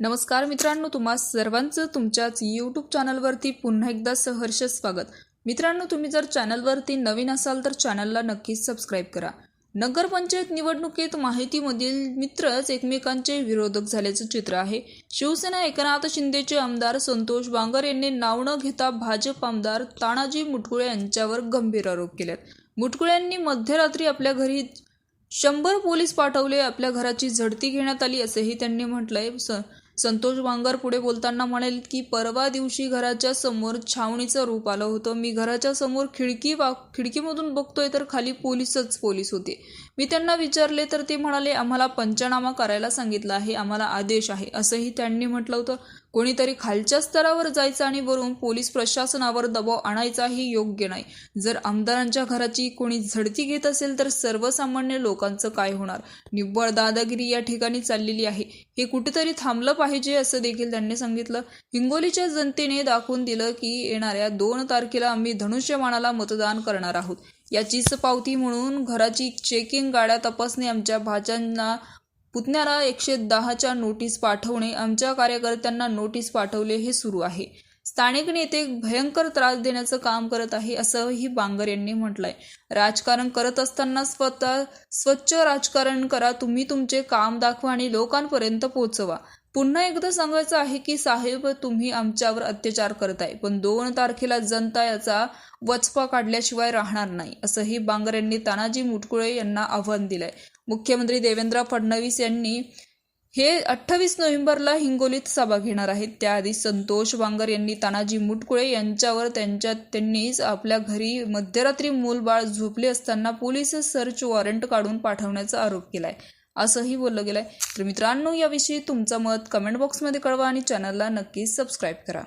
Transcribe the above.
नमस्कार मित्रांनो तुम्हा सर्वांचं तुमच्याच यूट्यूब चॅनलवरती पुन्हा एकदा सहर्ष स्वागत. मित्रांनो तुम्ही जर चॅनलवरती नवीन असाल तर चॅनलला नक्कीच सबस्क्राईब करा. नगरपंचायत निवडणुकीत माहितीमधील मित्रच एकमेकांचे विरोधक झाल्याचं चित्र आहे. शिवसेना एकनाथ शिंदेचे आमदार संतोष बांगर यांनी नाव न घेता भाजप आमदार तानाजी मुटकुळे यांच्यावर गंभीर आरोप केलेत. मुटकुळे यांनी मध्यरात्री आपल्या घरी शंभर पोलीस पाठवले आपल्या घराची झडती घेण्यात आली असेही त्यांनी म्हटलंय. स संतोष वांगर पुढे बोलताना म्हणाले की परवा दिवशी घराच्या समोर छावणीचं रूप आलं होतं. मी घराच्या समोर खिडकी वा खिडकीमधून बघतोय तर खाली पोलीसच पोलीस होते. मी त्यांना विचारले तर ते म्हणाले आम्हाला पंचनामा करायला सांगितलं आहे आम्हाला आदेश आहे. असंही त्यांनी म्हटलं होतं. कोणीतरी खालच्या स्तरावर जायचं आणि वरून पोलीस प्रशासनावर दबाव आणायचाही योग्य नाही. जर आमदारांच्या घराची कोणी झडती घेत असेल तर सर्वसामान्य लोकांचं काय होणार? निव्वळ दादागिरी या ठिकाणी चाललेली आहे. हे कुठेतरी थांबलं पाहिजे असं देखील त्यांनी सांगितलं. हिंगोलीच्या जनतेने दाखवून दिलं की येणाऱ्या दोन तारखेला आम्ही धनुष्यबाणाला मतदान करणार आहोत. याचीच पावती म्हणून घराची चेकिंग गाड्या तपासणे आमच्या भाज्यांना पुतण्याला एकशे दहाच्या नोटीस पाठवणे आमच्या कार्यकर्त्यांना नोटीस पाठवले हे सुरू आहे. स्थानिक नेते भयंकर त्रास देण्याचं काम करत आहे असंही बांगर यांनी म्हटलंय. राजकारण करत असताना स्वतः स्वच्छ राजकारण करा तुम्ही तुमचे काम दाखवा आणि लोकांपर्यंत पोहोचवा. पुन्हा एकदा सांगायचं आहे की साहेब तुम्ही आमच्यावर अत्याचार करताय पण दोन तारखेला जनता याचा वचपा काढल्याशिवाय राहणार नाही असंही बांगर यांनी तानाजी मुटकुळे यांना आव्हान दिलंय. मुख्यमंत्री देवेंद्र फडणवीस यांनी हे अठ्ठावीस नोव्हेंबरला हिंगोलीत सभा घेणार आहेत. त्याआधी संतोष वांगर यांनी तानाजी मुटकुळे यांच्यावर त्यांच्या त्यांनीच आपल्या घरी मध्यरात्री मूलबाळ झोपले असताना पोलीस सर्च वॉरंट काढून पाठवण्याचा आरोप केलाय. असंही बोललं गेलंय. तर मित्रांनो याविषयी तुमचं मत कमेंट बॉक्समध्ये कळवा आणि चॅनलला नक्कीच सबस्क्राईब करा.